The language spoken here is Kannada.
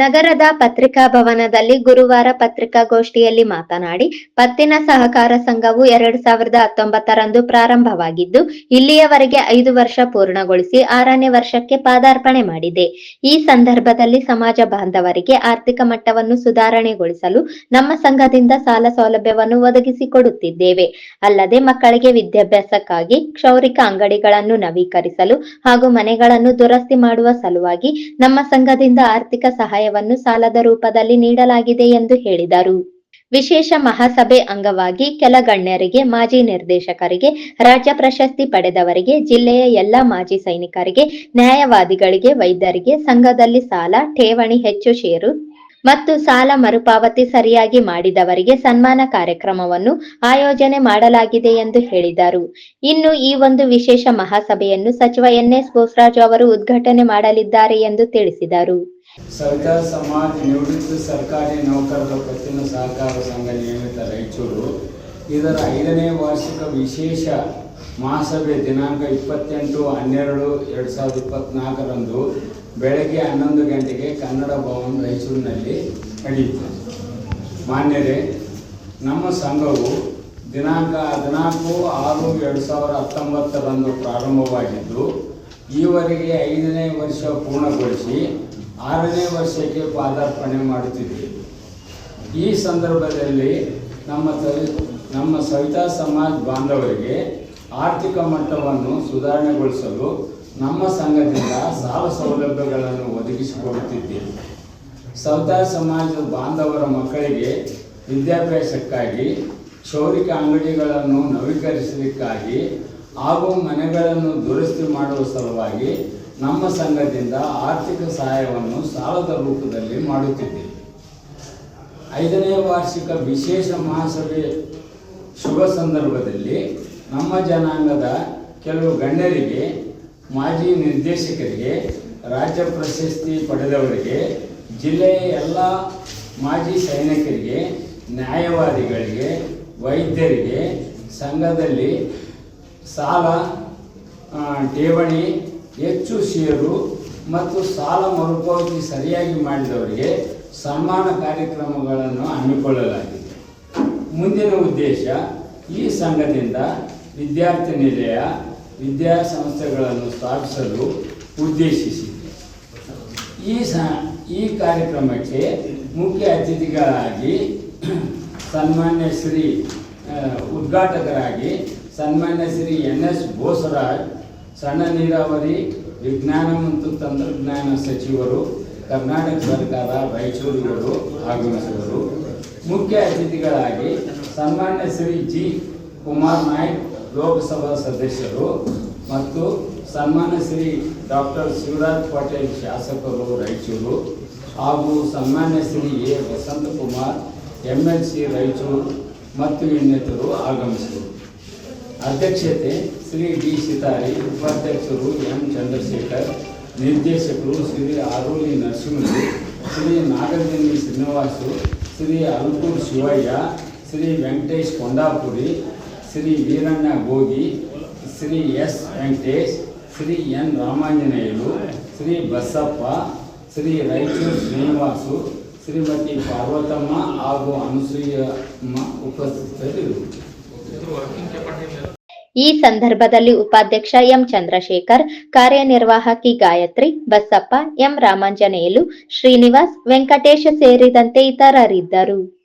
ನಗರದ ಪತ್ರಿಕಾ ಭವನದಲ್ಲಿ ಗುರುವಾರ ಪತ್ರಿಕಾಗೋಷ್ಠಿಯಲ್ಲಿ ಮಾತನಾಡಿ, ಪತ್ತಿನ ಸಹಕಾರ ಸಂಘವು ಎರಡ್ ಸಾವಿರದ ಹತ್ತೊಂಬತ್ತರಂದು ಪ್ರಾರಂಭವಾಗಿದ್ದು, ಇಲ್ಲಿಯವರೆಗೆ ಐದು ವರ್ಷ ಪೂರ್ಣಗೊಳಿಸಿ ಆರನೇ ವರ್ಷಕ್ಕೆ ಪಾದಾರ್ಪಣೆ ಮಾಡಿದೆ. ಈ ಸಂದರ್ಭದಲ್ಲಿ ಸಮಾಜ ಬಾಂಧವರಿಗೆ ಆರ್ಥಿಕ ಮಟ್ಟವನ್ನು ಸುಧಾರಣೆಗೊಳಿಸಲು ನಮ್ಮ ಸಂಘದಿಂದ ಸಾಲ ಸೌಲಭ್ಯವನ್ನು ಒದಗಿಸಿಕೊಡುತ್ತಿದ್ದೇವೆ. ಅಲ್ಲದೆ ಮಕ್ಕಳಿಗೆ ವಿದ್ಯಾಭ್ಯಾಸಕ್ಕಾಗಿ ಕ್ಷೌರಿಕ ಅಂಗಡಿಗಳನ್ನು ನವೀಕರಿಸಲು ಹಾಗೂ ಮನೆಗಳನ್ನು ದುರಸ್ತಿ ಮಾಡುವ ಸಲುವಾಗಿ ನಮ್ಮ ಸಂಘದಿಂದ ಆರ್ಥಿಕ ಸಹಾಯವನ್ನು ಸಾಲದ ರೂಪದಲ್ಲಿ ನೀಡಲಾಗಿದೆ ಎಂದು ಹೇಳಿದರು. ವಿಶೇಷ ಮಹಾಸಭೆ ಅಂಗವಾಗಿ ಕೆಲ ಗಣ್ಯರಿಗೆ, ಮಾಜಿ ನಿರ್ದೇಶಕರಿಗೆ, ರಾಜ್ಯ ಪ್ರಶಸ್ತಿ ಪಡೆದವರಿಗೆ, ಜಿಲ್ಲೆಯ ಎಲ್ಲಾ ಮಾಜಿ ಸೈನಿಕರಿಗೆ, ನ್ಯಾಯವಾದಿಗಳಿಗೆ, ವೈದ್ಯರಿಗೆ, ಸಂಘದಲ್ಲಿ ಸಾಲ, ಠೇವಣಿ, ಹೆಚ್ಚು ಷೇರು ಮತ್ತು ಸಾಲ ಮರುಪಾವತಿ ಸರಿಯಾಗಿ ಮಾಡಿದವರಿಗೆ ಸನ್ಮಾನ ಕಾರ್ಯಕ್ರಮವನ್ನು ಆಯೋಜನೆ ಮಾಡಲಾಗಿದೆ ಎಂದು ಹೇಳಿದರು. ಇನ್ನು ಈ ಒಂದು ವಿಶೇಷ ಮಹಾಸಭೆಯನ್ನು ಸಚಿವ ಎನ್ಎಸ್ ಬೋಸ್ರಾಜ್ ಅವರು ಉದ್ಘಾಟನೆ ಮಾಡಲಿದ್ದಾರೆ ಎಂದು ತಿಳಿಸಿದರು. ಸರ್ಕಾರ ಸಮಾಜ, ನಿವೃತ್ತ ಸರ್ಕಾರಿ ನೌಕರರ ಪತ್ತಿನ ಸಹಕಾರ ಸಂಘ ನಿಯಮಿತ ರಾಯಚೂರು. ಇದರ ಐದನೇ ವಾರ್ಷಿಕ ವಿಶೇಷ ಮಹಾಸಭೆ ದಿನಾಂಕ ಇಪ್ಪತ್ತೆಂಟು ಹನ್ನೆರಡು, ಎರಡು ಸಾವಿರದ ಇಪ್ಪತ್ತ್ನಾಲ್ಕರಂದು ಬೆಳಗ್ಗೆ ಹನ್ನೊಂದು ಗಂಟೆಗೆ ಕನ್ನಡ ಭವನ್ ರಾಯಚೂರಿನಲ್ಲಿ ನಡೆಯಿತು ಮಾನ್ಯರೇ, ನಮ್ಮ ಸಂಘವು ದಿನಾಂಕ ಹದಿನಾಲ್ಕು ಆರು ಎರಡು ಸಾವಿರದ ಹತ್ತೊಂಬತ್ತರಂದು ಪ್ರಾರಂಭವಾಗಿದ್ದು, ಈವರೆಗೆ ಐದನೇ ವರ್ಷ ಪೂರ್ಣಗೊಳಿಸಿ ಆರನೇ ವರ್ಷಕ್ಕೆ ಪಾದಾರ್ಪಣೆ ಮಾಡುತ್ತಿದ್ದೀವಿ ಈ ಸಂದರ್ಭದಲ್ಲಿ ನಮ್ಮ ಸವಿ, ನಮ್ಮ ಸವಿತಾ ಸಮಾಜ ಬಾಂಧವರಿಗೆ ಆರ್ಥಿಕ ಮಟ್ಟವನ್ನು ಸುಧಾರಣೆಗೊಳಿಸಲು ನಮ್ಮ ಸಂಘದಿಂದ ಸಾಲ ಸೌಲಭ್ಯಗಳನ್ನು ಒದಗಿಸಿಕೊಡುತ್ತಿದ್ದೇವೆ. ಸೌತಾ ಸಮಾಜದ ಬಾಂಧವರ ಮಕ್ಕಳಿಗೆ ವಿದ್ಯಾಭ್ಯಾಸಕ್ಕಾಗಿ ಕ್ಷೌರಿಕ ಅಂಗಡಿಗಳನ್ನು ನವೀಕರಿಸಲಿಕ್ಕಾಗಿ, ಹಾಗೂ ಮನೆಗಳನ್ನು ದುರಸ್ತಿ ಮಾಡುವ ಸಲುವಾಗಿ ನಮ್ಮ ಸಂಘದಿಂದ ಆರ್ಥಿಕ ಸಹಾಯವನ್ನು ಸಾಲದ ರೂಪದಲ್ಲಿ ಮಾಡುತ್ತಿದ್ದೇವೆ. ಐದನೇ ವಾರ್ಷಿಕ ವಿಶೇಷ ಮಹಾಸಭೆ ಶುಭ ಸಂದರ್ಭದಲ್ಲಿ ನಮ್ಮ ಜನಾಂಗದ ಕೆಲವು ಗಣ್ಯರಿಗೆ ಮಾಜಿ ನಿರ್ದೇಶಕರಿಗೆ ರಾಜ್ಯ ಪ್ರಶಸ್ತಿ ಪಡೆದವರಿಗೆ ಜಿಲ್ಲೆಯ ಎಲ್ಲ ಮಾಜಿ ಸೈನಿಕರಿಗೆ, ನ್ಯಾಯವಾದಿಗಳಿಗೆ, ವೈದ್ಯರಿಗೆ ಸಂಘದಲ್ಲಿ ಸಾಲ ಠೇವಣಿ, ಹೆಚ್ಚು ಷೇರು ಮತ್ತು ಸಾಲ ಮರುಪಾವತಿ ಸರಿಯಾಗಿ ಮಾಡಿದವರಿಗೆ ಸನ್ಮಾನ ಕಾರ್ಯಕ್ರಮಗಳನ್ನು ಹಮ್ಮಿಕೊಳ್ಳಲಾಗಿದೆ. ಮುಂದಿನ ಉದ್ದೇಶ ಈ ಸಂಘದಿಂದ ವಿದ್ಯಾರ್ಥಿ ನಿಲಯ ವಿದ್ಯಾಸಂಸ್ಥೆಗಳನ್ನು ಸ್ಥಾಪಿಸಲು ಉದ್ದೇಶಿಸಿದೆ. ಈ ಸ, ಈ ಕಾರ್ಯಕ್ರಮಕ್ಕೆ ಮುಖ್ಯ ಅತಿಥಿಗಳಾಗಿ ಸನ್ಮಾನ್ಯ ಶ್ರೀ ಉದ್ಘಾಟಕರಾಗಿ ಸನ್ಮಾನ್ಯ ಶ್ರೀ ಎನ್ ಎಸ್ ಬೋಸರಾಜ್, ಸಣ್ಣ ನೀರಾವರಿ ವಿಜ್ಞಾನ ಮತ್ತು ತಂತ್ರಜ್ಞಾನ ಸಚಿವರು, ಕರ್ನಾಟಕ ಸರ್ಕಾರ ರಾಯಚೂರುಗಳು ಆಗಮಿಸಿದರು ಮುಖ್ಯ ಅತಿಥಿಗಳಾಗಿ ಸನ್ಮಾನ್ಯ ಶ್ರೀ ಜಿ. ಕುಮಾರ್ ನಾಯ್ಕ್ ಲೋಕಸಭಾ ಸದಸ್ಯರು ಮತ್ತು ಸನ್ಮಾನ್ಯ ಶ್ರೀ ಡಾಕ್ಟರ್ ಶಿವರಾಜ್ ಪಾಟೀಲ್ ಶಾಸಕರು, ರಾಯಚೂರು ಹಾಗೂ ಸನ್ಮಾನ್ಯ Shri A Vasanthkumar M L C Raichur ಮತ್ತು ಇನ್ನಿತರು ಆಗಮಿಸಿದರು. ಅಧ್ಯಕ್ಷತೆ ಶ್ರೀ ಡಿ ಸಿತಾರಿ ಉಪಾಧ್ಯಕ್ಷರು ಎಂ ಚಂದ್ರಶೇಖರ್, ನಿರ್ದೇಶಕರು ಶ್ರೀ ಆರೋಲಿ ನರಸಿಂಹರು ಶ್ರೀ ನಾಗರಜನಿ ಶ್ರೀನಿವಾಸು, ಶ್ರೀ ಅಲ್ಕೂರ್ ಶಿವಯ್ಯ, ಶ್ರೀ ವೆಂಕಟೇಶ್ ಕೊಂಡಾಪುರಿ ಶ್ರೀ ವೀರಣ್ಣ ಗೋಗಿ, ಶ್ರೀ ಎಸ್ ವೆಂಕಟೇಶ್, ಶ್ರೀ ಎನ್ ರಾಮಾಂಜನೇಯರು, ಶ್ರೀ ಬಸಪ್ಪ, ಶ್ರೀ ರಾಯಚೂರು ಶ್ರೀನಿವಾಸು, ಶ್ರೀಮತಿ ಪಾರ್ವತಮ್ಮ ಹಾಗೂ ಅನುಸೂಯ ಉಪಸ್ಥಿತರಿದ್ದರು. ಈ ಸಂದರ್ಭದಲ್ಲಿ ಉಪಾಧ್ಯಕ್ಷ ಎಂ ಚಂದ್ರಶೇಖರ್, ಕಾರ್ಯನಿರ್ವಾಹಕಿ ಗಾಯತ್ರಿ ಬಸಪ್ಪ, ಎಂ ರಾಮಾಂಜನೇಯಲು ಶ್ರೀನಿವಾಸ್ ವೆಂಕಟೇಶ ಸೇರಿದಂತೆ ಇತರರಿದ್ದರು.